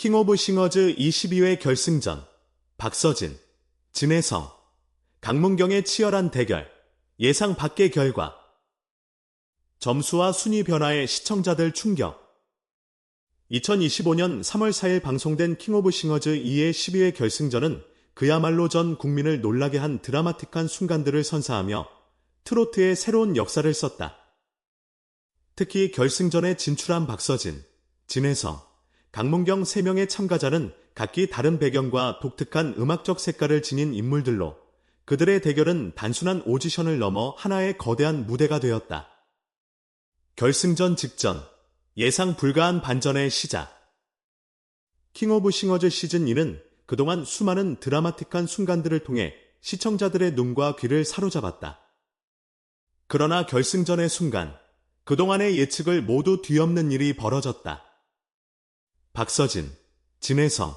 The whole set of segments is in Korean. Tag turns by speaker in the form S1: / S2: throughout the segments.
S1: 킹 오브 싱어즈 22회 결승전 박서진, 진혜성, 강문경의 치열한 대결 예상 밖의 결과 점수와 순위 변화에 시청자들 충격 2025년 3월 4일 방송된 킹 오브 싱어즈 2의 12회 결승전은 그야말로 전 국민을 놀라게 한 드라마틱한 순간들을 선사하며 트로트의 새로운 역사를 썼다. 특히 결승전에 진출한 박서진, 진혜성, 강문경 3명의 참가자는 각기 다른 배경과 독특한 음악적 색깔을 지닌 인물들로 그들의 대결은 단순한 오디션을 넘어 하나의 거대한 무대가 되었다. 결승전 직전 예상 불가한 반전의 시작 킹 오브 싱어즈 시즌 2는 그동안 수많은 드라마틱한 순간들을 통해 시청자들의 눈과 귀를 사로잡았다. 그러나 결승전의 순간 그동안의 예측을 모두 뒤엎는 일이 벌어졌다. 박서진, 진혜성,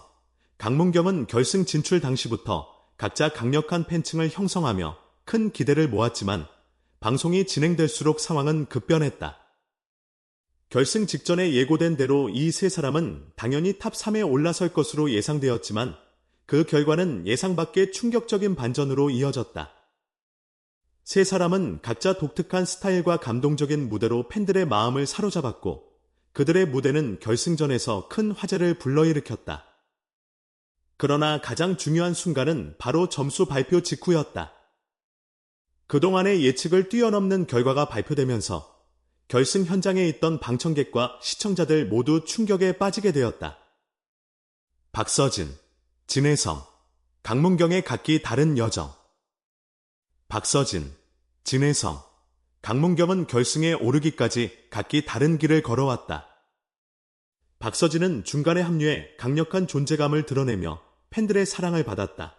S1: 강문경은 결승 진출 당시부터 각자 강력한 팬층을 형성하며 큰 기대를 모았지만 방송이 진행될수록 상황은 급변했다. 결승 직전에 예고된 대로 이 세 사람은 당연히 탑 3에 올라설 것으로 예상되었지만 그 결과는 예상 밖의 충격적인 반전으로 이어졌다. 세 사람은 각자 독특한 스타일과 감동적인 무대로 팬들의 마음을 사로잡았고 그들의 무대는 결승전에서 큰 화제를 불러일으켰다. 그러나 가장 중요한 순간은 바로 점수 발표 직후였다. 그동안의 예측을 뛰어넘는 결과가 발표되면서 결승 현장에 있던 방청객과 시청자들 모두 충격에 빠지게 되었다. 박서진, 진혜성, 강문경의 각기 다른 여정. 박서진, 진혜성, 강문경은 결승에 오르기까지 각기 다른 길을 걸어왔다. 박서진은 중간에 합류해 강력한 존재감을 드러내며 팬들의 사랑을 받았다.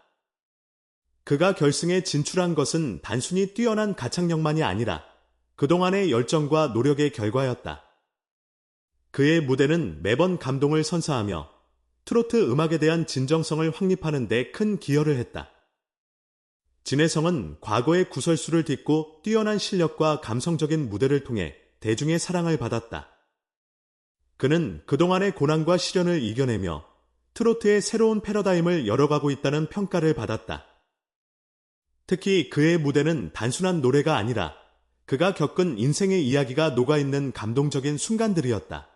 S1: 그가 결승에 진출한 것은 단순히 뛰어난 가창력만이 아니라 그동안의 열정과 노력의 결과였다. 그의 무대는 매번 감동을 선사하며 트로트 음악에 대한 진정성을 확립하는 데 큰 기여를 했다. 진혜성은 과거의 구설수를 딛고 뛰어난 실력과 감성적인 무대를 통해 대중의 사랑을 받았다. 그는 그동안의 고난과 시련을 이겨내며 트로트의 새로운 패러다임을 열어가고 있다는 평가를 받았다. 특히 그의 무대는 단순한 노래가 아니라 그가 겪은 인생의 이야기가 녹아있는 감동적인 순간들이었다.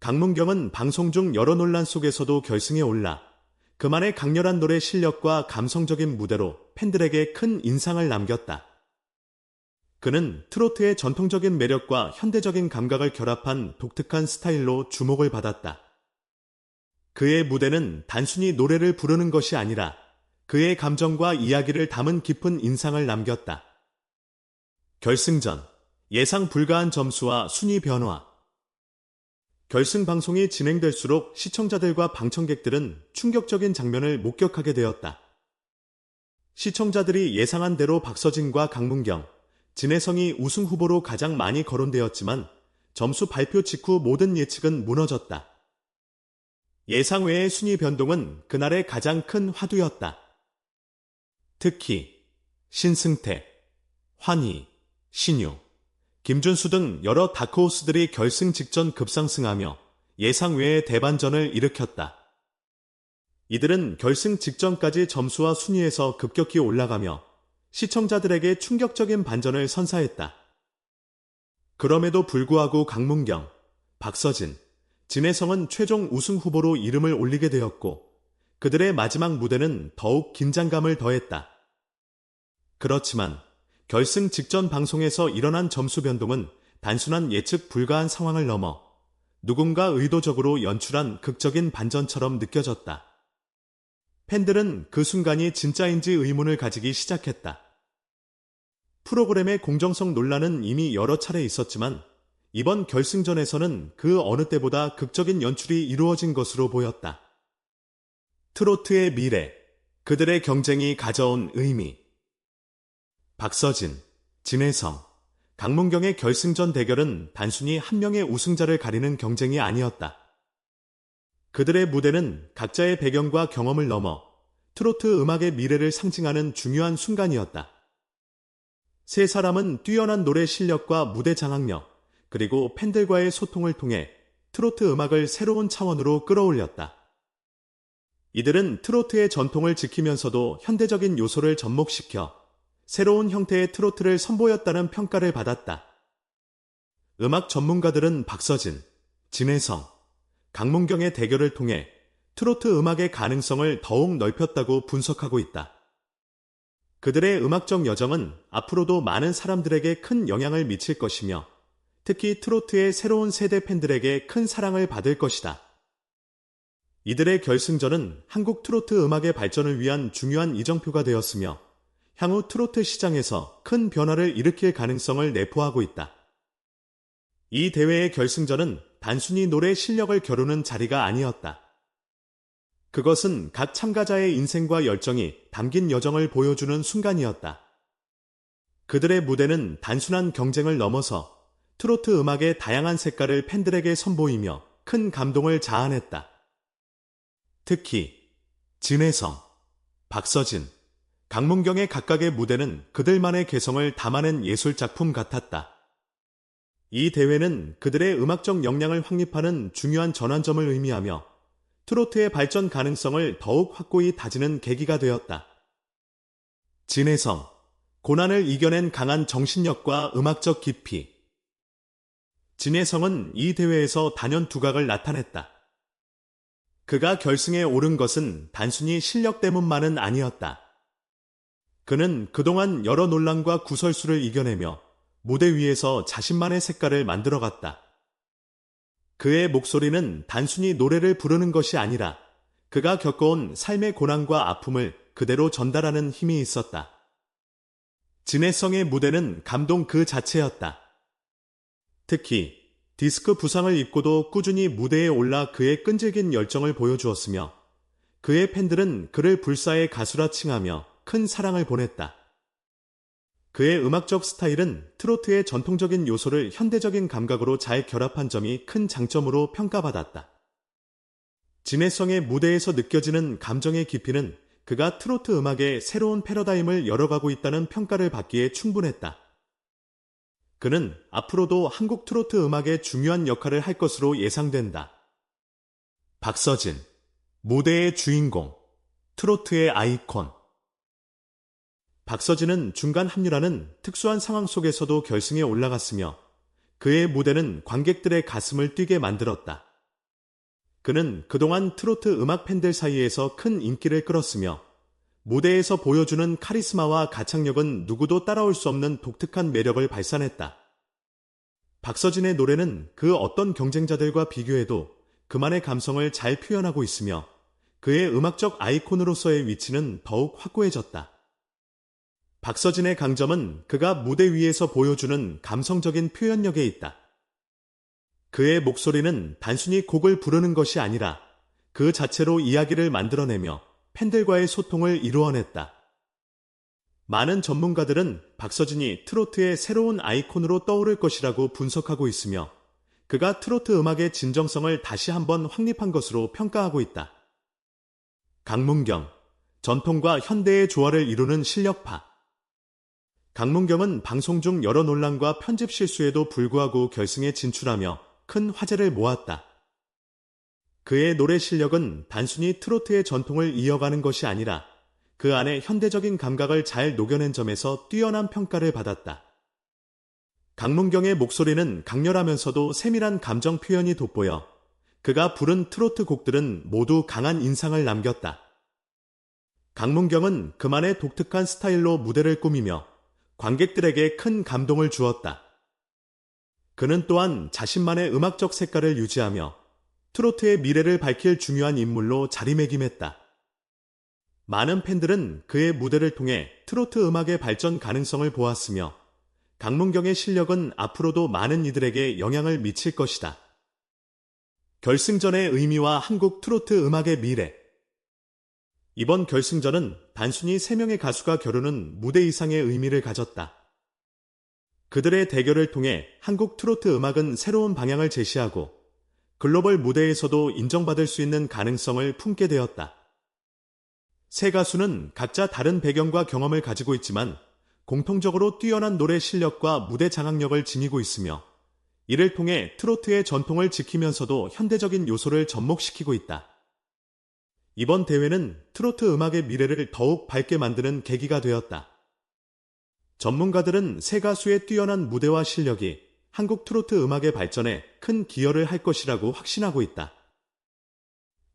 S1: 강문경은 방송 중 여러 논란 속에서도 결승에 올라 그만의 강렬한 노래 실력과 감성적인 무대로 팬들에게 큰 인상을 남겼다. 그는 트로트의 전통적인 매력과 현대적인 감각을 결합한 독특한 스타일로 주목을 받았다. 그의 무대는 단순히 노래를 부르는 것이 아니라 그의 감정과 이야기를 담은 깊은 인상을 남겼다. 결승전, 예상 불가한 점수와 순위 변화, 결승 방송이 진행될수록 시청자들과 방청객들은 충격적인 장면을 목격하게 되었다. 시청자들이 예상한 대로 박서진과 강문경, 진혜성이 우승 후보로 가장 많이 거론되었지만 점수 발표 직후 모든 예측은 무너졌다. 예상 외의 순위 변동은 그날의 가장 큰 화두였다. 특히 신승태, 환희, 신유, 김준수 등 여러 다크호스들이 결승 직전 급상승하며 예상 외의 대반전을 일으켰다. 이들은 결승 직전까지 점수와 순위에서 급격히 올라가며 시청자들에게 충격적인 반전을 선사했다. 그럼에도 불구하고 강문경, 박서진, 진혜성은 최종 우승 후보로 이름을 올리게 되었고 그들의 마지막 무대는 더욱 긴장감을 더했다. 그렇지만 결승 직전 방송에서 일어난 점수 변동은 단순한 예측 불가한 상황을 넘어 누군가 의도적으로 연출한 극적인 반전처럼 느껴졌다. 팬들은 그 순간이 진짜인지 의문을 가지기 시작했다. 프로그램의 공정성 논란은 이미 여러 차례 있었지만 이번 결승전에서는 그 어느 때보다 극적인 연출이 이루어진 것으로 보였다. 트로트의 미래, 그들의 경쟁이 가져온 의미, 박서진, 진혜성, 강문경의 결승전 대결은 단순히 한 명의 우승자를 가리는 경쟁이 아니었다. 그들의 무대는 각자의 배경과 경험을 넘어 트로트 음악의 미래를 상징하는 중요한 순간이었다. 세 사람은 뛰어난 노래 실력과 무대 장악력, 그리고 팬들과의 소통을 통해 트로트 음악을 새로운 차원으로 끌어올렸다. 이들은 트로트의 전통을 지키면서도 현대적인 요소를 접목시켜 새로운 형태의 트로트를 선보였다는 평가를 받았다. 음악 전문가들은 박서진, 진혜성, 강문경의 대결을 통해 트로트 음악의 가능성을 더욱 넓혔다고 분석하고 있다. 그들의 음악적 여정은 앞으로도 많은 사람들에게 큰 영향을 미칠 것이며 특히 트로트의 새로운 세대 팬들에게 큰 사랑을 받을 것이다. 이들의 결승전은 한국 트로트 음악의 발전을 위한 중요한 이정표가 되었으며 향후 트로트 시장에서 큰 변화를 일으킬 가능성을 내포하고 있다. 이 대회의 결승전은 단순히 노래 실력을 겨루는 자리가 아니었다. 그것은 각 참가자의 인생과 열정이 담긴 여정을 보여주는 순간이었다. 그들의 무대는 단순한 경쟁을 넘어서 트로트 음악의 다양한 색깔을 팬들에게 선보이며 큰 감동을 자아냈다. 특히 진혜성, 박서진, 강문경의 각각의 무대는 그들만의 개성을 담아낸 예술작품 같았다. 이 대회는 그들의 음악적 역량을 확립하는 중요한 전환점을 의미하며 트로트의 발전 가능성을 더욱 확고히 다지는 계기가 되었다. 진혜성, 고난을 이겨낸 강한 정신력과 음악적 깊이. 진혜성은 이 대회에서 단연 두각을 나타냈다. 그가 결승에 오른 것은 단순히 실력 때문만은 아니었다. 그는 그동안 여러 논란과 구설수를 이겨내며 무대 위에서 자신만의 색깔을 만들어갔다. 그의 목소리는 단순히 노래를 부르는 것이 아니라 그가 겪어온 삶의 고난과 아픔을 그대로 전달하는 힘이 있었다. 진해성의 무대는 감동 그 자체였다. 특히 디스크 부상을 입고도 꾸준히 무대에 올라 그의 끈질긴 열정을 보여주었으며 그의 팬들은 그를 불사의 가수라 칭하며 큰 사랑을 보냈다. 그의 음악적 스타일은 트로트의 전통적인 요소를 현대적인 감각으로 잘 결합한 점이 큰 장점으로 평가받았다. 진해성의 무대에서 느껴지는 감정의 깊이는 그가 트로트 음악의 새로운 패러다임을 열어가고 있다는 평가를 받기에 충분했다. 그는 앞으로도 한국 트로트 음악의 중요한 역할을 할 것으로 예상된다. 박서진, 무대의 주인공, 트로트의 아이콘. 박서진은 중간 합류라는 특수한 상황 속에서도 결승에 올라갔으며 그의 무대는 관객들의 가슴을 뛰게 만들었다. 그는 그동안 트로트 음악 팬들 사이에서 큰 인기를 끌었으며 무대에서 보여주는 카리스마와 가창력은 누구도 따라올 수 없는 독특한 매력을 발산했다. 박서진의 노래는 그 어떤 경쟁자들과 비교해도 그만의 감성을 잘 표현하고 있으며 그의 음악적 아이콘으로서의 위치는 더욱 확고해졌다. 박서진의 강점은 그가 무대 위에서 보여주는 감성적인 표현력에 있다. 그의 목소리는 단순히 곡을 부르는 것이 아니라 그 자체로 이야기를 만들어내며 팬들과의 소통을 이루어냈다. 많은 전문가들은 박서진이 트로트의 새로운 아이콘으로 떠오를 것이라고 분석하고 있으며 그가 트로트 음악의 진정성을 다시 한번 확립한 것으로 평가하고 있다. 강문경, 전통과 현대의 조화를 이루는 실력파. 강문경은 방송 중 여러 논란과 편집 실수에도 불구하고 결승에 진출하며 큰 화제를 모았다. 그의 노래 실력은 단순히 트로트의 전통을 이어가는 것이 아니라 그 안에 현대적인 감각을 잘 녹여낸 점에서 뛰어난 평가를 받았다. 강문경의 목소리는 강렬하면서도 세밀한 감정 표현이 돋보여 그가 부른 트로트 곡들은 모두 강한 인상을 남겼다. 강문경은 그만의 독특한 스타일로 무대를 꾸미며 관객들에게 큰 감동을 주었다. 그는 또한 자신만의 음악적 색깔을 유지하며 트로트의 미래를 밝힐 중요한 인물로 자리매김했다. 많은 팬들은 그의 무대를 통해 트로트 음악의 발전 가능성을 보았으며 강문경의 실력은 앞으로도 많은 이들에게 영향을 미칠 것이다. 결승전의 의미와 한국 트로트 음악의 미래 이번 결승전은 단순히 3명의 가수가 겨루는 무대 이상의 의미를 가졌다. 그들의 대결을 통해 한국 트로트 음악은 새로운 방향을 제시하고 글로벌 무대에서도 인정받을 수 있는 가능성을 품게 되었다. 세 가수는 각자 다른 배경과 경험을 가지고 있지만 공통적으로 뛰어난 노래 실력과 무대 장악력을 지니고 있으며 이를 통해 트로트의 전통을 지키면서도 현대적인 요소를 접목시키고 있다. 이번 대회는 트로트 음악의 미래를 더욱 밝게 만드는 계기가 되었다. 전문가들은 세 가수의 뛰어난 무대와 실력이 한국 트로트 음악의 발전에 큰 기여를 할 것이라고 확신하고 있다.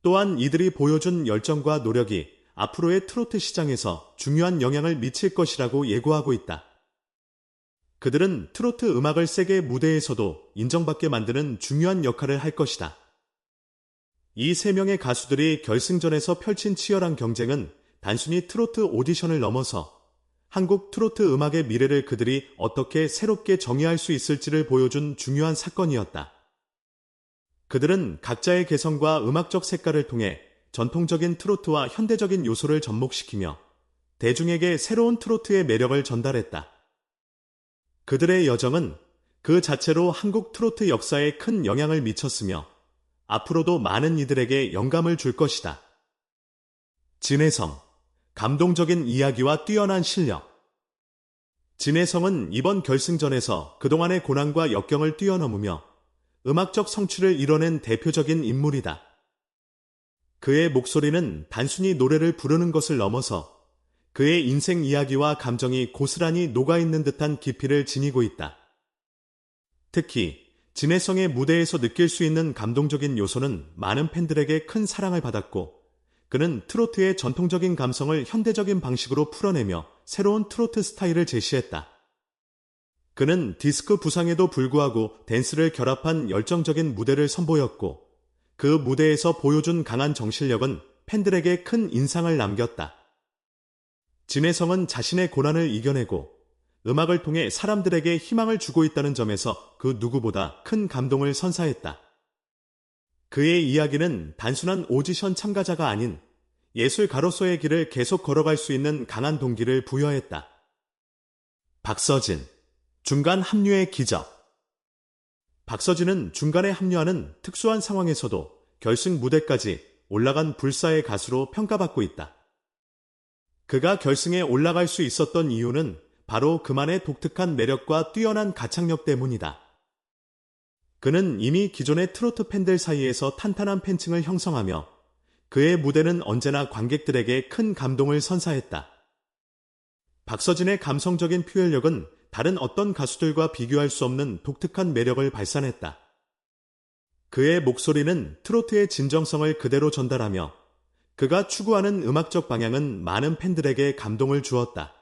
S1: 또한 이들이 보여준 열정과 노력이 앞으로의 트로트 시장에서 중요한 영향을 미칠 것이라고 예고하고 있다. 그들은 트로트 음악을 세계 무대에서도 인정받게 만드는 중요한 역할을 할 것이다. 이 세 명의 가수들이 결승전에서 펼친 치열한 경쟁은 단순히 트로트 오디션을 넘어서 한국 트로트 음악의 미래를 그들이 어떻게 새롭게 정의할 수 있을지를 보여준 중요한 사건이었다. 그들은 각자의 개성과 음악적 색깔을 통해 전통적인 트로트와 현대적인 요소를 접목시키며 대중에게 새로운 트로트의 매력을 전달했다. 그들의 여정은 그 자체로 한국 트로트 역사에 큰 영향을 미쳤으며 앞으로도 많은 이들에게 영감을 줄 것이다. 진해성 감동적인 이야기와 뛰어난 실력 진해성은 이번 결승전에서 그동안의 고난과 역경을 뛰어넘으며 음악적 성취를 이뤄낸 대표적인 인물이다. 그의 목소리는 단순히 노래를 부르는 것을 넘어서 그의 인생 이야기와 감정이 고스란히 녹아있는 듯한 깊이를 지니고 있다. 특히 진해성의 무대에서 느낄 수 있는 감동적인 요소는 많은 팬들에게 큰 사랑을 받았고 그는 트로트의 전통적인 감성을 현대적인 방식으로 풀어내며 새로운 트로트 스타일을 제시했다. 그는 디스크 부상에도 불구하고 댄스를 결합한 열정적인 무대를 선보였고 그 무대에서 보여준 강한 정실력은 팬들에게 큰 인상을 남겼다. 진혜성은 자신의 고난을 이겨내고 음악을 통해 사람들에게 희망을 주고 있다는 점에서 그 누구보다 큰 감동을 선사했다. 그의 이야기는 단순한 오디션 참가자가 아닌 예술가로서의 길을 계속 걸어갈 수 있는 강한 동기를 부여했다. 박서진, 중간 합류의 기적. 박서진은 중간에 합류하는 특수한 상황에서도 결승 무대까지 올라간 불사의 가수로 평가받고 있다. 그가 결승에 올라갈 수 있었던 이유는 바로 그만의 독특한 매력과 뛰어난 가창력 때문이다. 그는 이미 기존의 트로트 팬들 사이에서 탄탄한 팬층을 형성하며 그의 무대는 언제나 관객들에게 큰 감동을 선사했다. 박서진의 감성적인 표현력은 다른 어떤 가수들과 비교할 수 없는 독특한 매력을 발산했다. 그의 목소리는 트로트의 진정성을 그대로 전달하며 그가 추구하는 음악적 방향은 많은 팬들에게 감동을 주었다.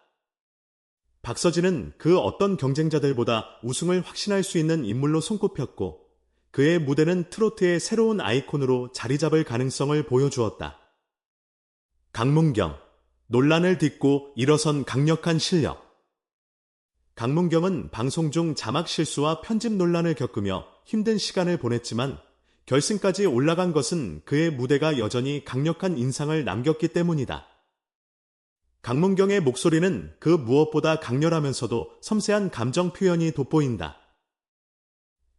S1: 박서진은 그 어떤 경쟁자들보다 우승을 확신할 수 있는 인물로 손꼽혔고 그의 무대는 트로트의 새로운 아이콘으로 자리 잡을 가능성을 보여주었다. 강문경, 논란을 딛고 일어선 강력한 실력. 강문경은 방송 중 자막 실수와 편집 논란을 겪으며 힘든 시간을 보냈지만 결승까지 올라간 것은 그의 무대가 여전히 강력한 인상을 남겼기 때문이다. 강문경의 목소리는 그 무엇보다 강렬하면서도 섬세한 감정 표현이 돋보인다.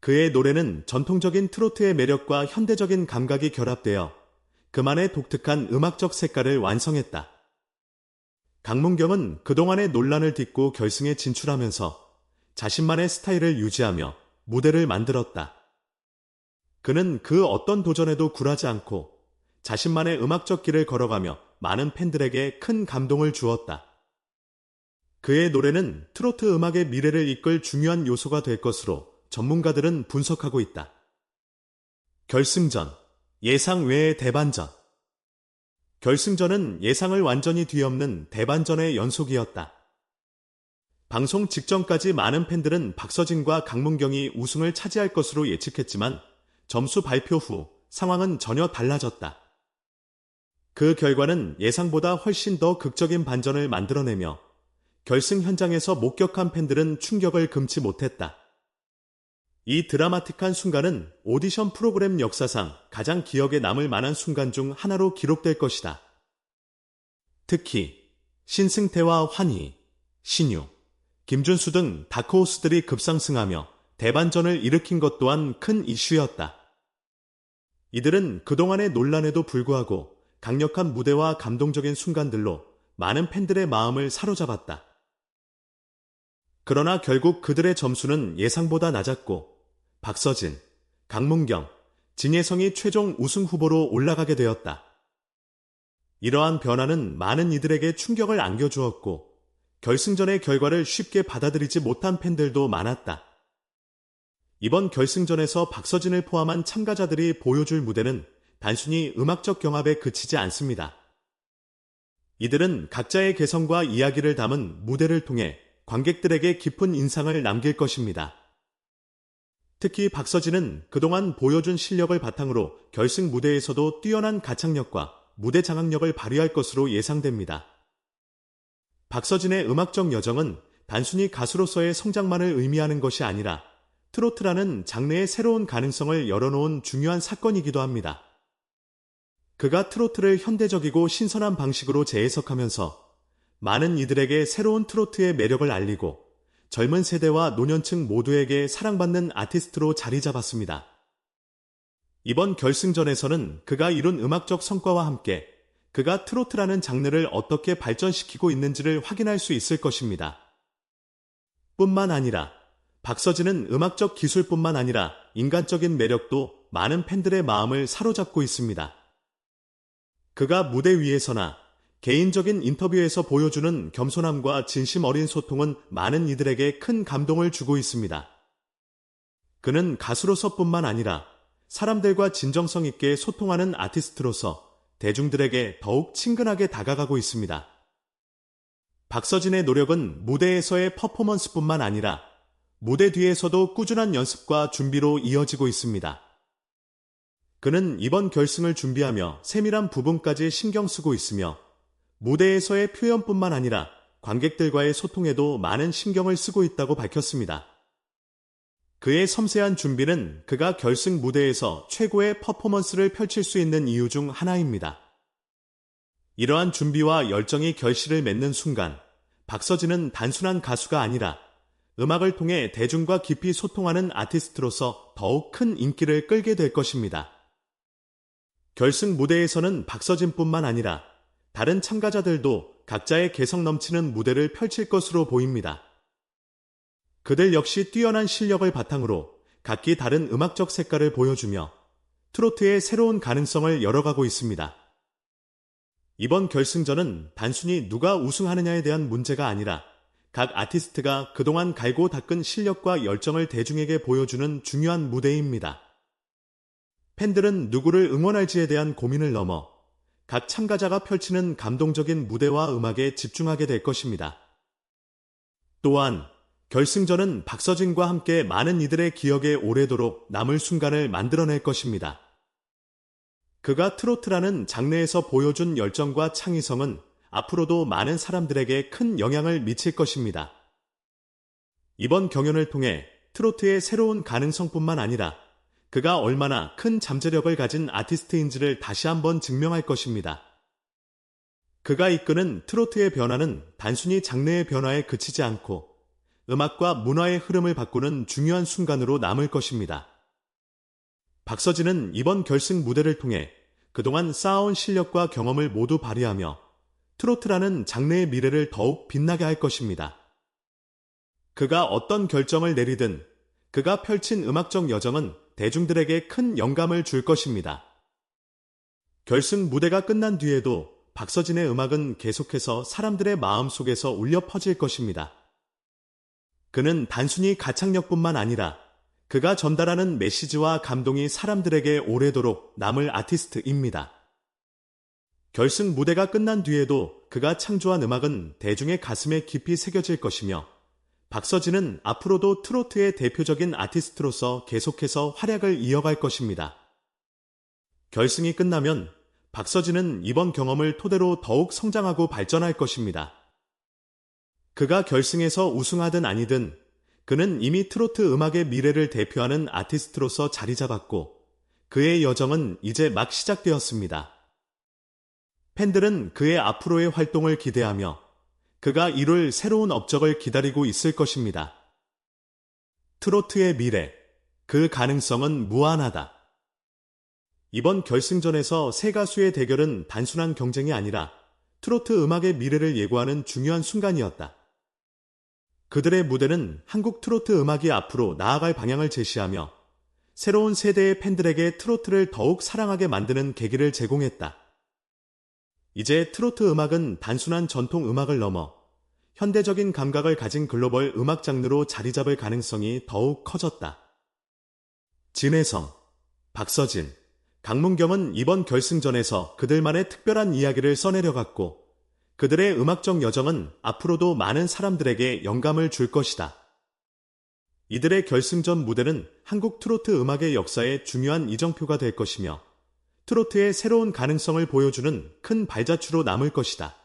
S1: 그의 노래는 전통적인 트로트의 매력과 현대적인 감각이 결합되어 그만의 독특한 음악적 색깔을 완성했다. 강문경은 그동안의 논란을 딛고 결승에 진출하면서 자신만의 스타일을 유지하며 무대를 만들었다. 그는 그 어떤 도전에도 굴하지 않고 자신만의 음악적 길을 걸어가며 많은 팬들에게 큰 감동을 주었다. 그의 노래는 트로트 음악의 미래를 이끌 중요한 요소가 될 것으로 전문가들은 분석하고 있다. 결승전, 예상 외의 대반전. 결승전은 예상을 완전히 뒤엎는 대반전의 연속이었다. 방송 직전까지 많은 팬들은 박서진과 강문경이 우승을 차지할 것으로 예측했지만 점수 발표 후 상황은 전혀 달라졌다. 그 결과는 예상보다 훨씬 더 극적인 반전을 만들어내며 결승 현장에서 목격한 팬들은 충격을 금치 못했다. 이 드라마틱한 순간은 오디션 프로그램 역사상 가장 기억에 남을 만한 순간 중 하나로 기록될 것이다. 특히 신승태와 환희, 신유, 김준수 등 다크호스들이 급상승하며 대반전을 일으킨 것 또한 큰 이슈였다. 이들은 그동안의 논란에도 불구하고 강력한 무대와 감동적인 순간들로 많은 팬들의 마음을 사로잡았다. 그러나 결국 그들의 점수는 예상보다 낮았고 박서진, 강문경, 진예성이 최종 우승 후보로 올라가게 되었다. 이러한 변화는 많은 이들에게 충격을 안겨주었고 결승전의 결과를 쉽게 받아들이지 못한 팬들도 많았다. 이번 결승전에서 박서진을 포함한 참가자들이 보여줄 무대는 단순히 음악적 경합에 그치지 않습니다. 이들은 각자의 개성과 이야기를 담은 무대를 통해 관객들에게 깊은 인상을 남길 것입니다. 특히 박서진은 그동안 보여준 실력을 바탕으로 결승 무대에서도 뛰어난 가창력과 무대 장악력을 발휘할 것으로 예상됩니다. 박서진의 음악적 여정은 단순히 가수로서의 성장만을 의미하는 것이 아니라 트로트라는 장르의 새로운 가능성을 열어놓은 중요한 사건이기도 합니다. 그가 트로트를 현대적이고 신선한 방식으로 재해석하면서 많은 이들에게 새로운 트로트의 매력을 알리고 젊은 세대와 노년층 모두에게 사랑받는 아티스트로 자리 잡았습니다. 이번 결승전에서는 그가 이룬 음악적 성과와 함께 그가 트로트라는 장르를 어떻게 발전시키고 있는지를 확인할 수 있을 것입니다. 뿐만 아니라 박서진은 음악적 기술뿐만 아니라 인간적인 매력도 많은 팬들의 마음을 사로잡고 있습니다. 그가 무대 위에서나 개인적인 인터뷰에서 보여주는 겸손함과 진심 어린 소통은 많은 이들에게 큰 감동을 주고 있습니다. 그는 가수로서뿐만 아니라 사람들과 진정성 있게 소통하는 아티스트로서 대중들에게 더욱 친근하게 다가가고 있습니다. 박서진의 노력은 무대에서의 퍼포먼스뿐만 아니라 무대 뒤에서도 꾸준한 연습과 준비로 이어지고 있습니다. 그는 이번 결승을 준비하며 세밀한 부분까지 신경 쓰고 있으며 무대에서의 표현뿐만 아니라 관객들과의 소통에도 많은 신경을 쓰고 있다고 밝혔습니다. 그의 섬세한 준비는 그가 결승 무대에서 최고의 퍼포먼스를 펼칠 수 있는 이유 중 하나입니다. 이러한 준비와 열정이 결실을 맺는 순간, 박서진은 단순한 가수가 아니라 음악을 통해 대중과 깊이 소통하는 아티스트로서 더욱 큰 인기를 끌게 될 것입니다. 결승 무대에서는 박서진뿐만 아니라 다른 참가자들도 각자의 개성 넘치는 무대를 펼칠 것으로 보입니다. 그들 역시 뛰어난 실력을 바탕으로 각기 다른 음악적 색깔을 보여주며 트로트의 새로운 가능성을 열어가고 있습니다. 이번 결승전은 단순히 누가 우승하느냐에 대한 문제가 아니라 각 아티스트가 그동안 갈고 닦은 실력과 열정을 대중에게 보여주는 중요한 무대입니다. 팬들은 누구를 응원할지에 대한 고민을 넘어 각 참가자가 펼치는 감동적인 무대와 음악에 집중하게 될 것입니다. 또한 결승전은 박서진과 함께 많은 이들의 기억에 오래도록 남을 순간을 만들어낼 것입니다. 그가 트로트라는 장르에서 보여준 열정과 창의성은 앞으로도 많은 사람들에게 큰 영향을 미칠 것입니다. 이번 경연을 통해 트로트의 새로운 가능성뿐만 아니라 그가 얼마나 큰 잠재력을 가진 아티스트인지를 다시 한번 증명할 것입니다. 그가 이끄는 트로트의 변화는 단순히 장르의 변화에 그치지 않고 음악과 문화의 흐름을 바꾸는 중요한 순간으로 남을 것입니다. 박서진은 이번 결승 무대를 통해 그동안 쌓아온 실력과 경험을 모두 발휘하며 트로트라는 장르의 미래를 더욱 빛나게 할 것입니다. 그가 어떤 결정을 내리든 그가 펼친 음악적 여정은 대중들에게 큰 영감을 줄 것입니다. 결승 무대가 끝난 뒤에도 박서진의 음악은 계속해서 사람들의 마음 속에서 울려 퍼질 것입니다. 그는 단순히 가창력뿐만 아니라 그가 전달하는 메시지와 감동이 사람들에게 오래도록 남을 아티스트입니다. 결승 무대가 끝난 뒤에도 그가 창조한 음악은 대중의 가슴에 깊이 새겨질 것이며 박서진은 앞으로도 트로트의 대표적인 아티스트로서 계속해서 활약을 이어갈 것입니다. 결승이 끝나면 박서진은 이번 경험을 토대로 더욱 성장하고 발전할 것입니다. 그가 결승에서 우승하든 아니든 그는 이미 트로트 음악의 미래를 대표하는 아티스트로서 자리 잡았고 그의 여정은 이제 막 시작되었습니다. 팬들은 그의 앞으로의 활동을 기대하며 그가 이룰 새로운 업적을 기다리고 있을 것입니다. 트로트의 미래, 그 가능성은 무한하다. 이번 결승전에서 세 가수의 대결은 단순한 경쟁이 아니라 트로트 음악의 미래를 예고하는 중요한 순간이었다. 그들의 무대는 한국 트로트 음악이 앞으로 나아갈 방향을 제시하며 새로운 세대의 팬들에게 트로트를 더욱 사랑하게 만드는 계기를 제공했다. 이제 트로트 음악은 단순한 전통 음악을 넘어 현대적인 감각을 가진 글로벌 음악 장르로 자리 잡을 가능성이 더욱 커졌다. 진혜성, 박서진, 강문경은 이번 결승전에서 그들만의 특별한 이야기를 써내려갔고 그들의 음악적 여정은 앞으로도 많은 사람들에게 영감을 줄 것이다. 이들의 결승전 무대는 한국 트로트 음악의 역사에 중요한 이정표가 될 것이며 트로트의 새로운 가능성을 보여주는 큰 발자취로 남을 것이다.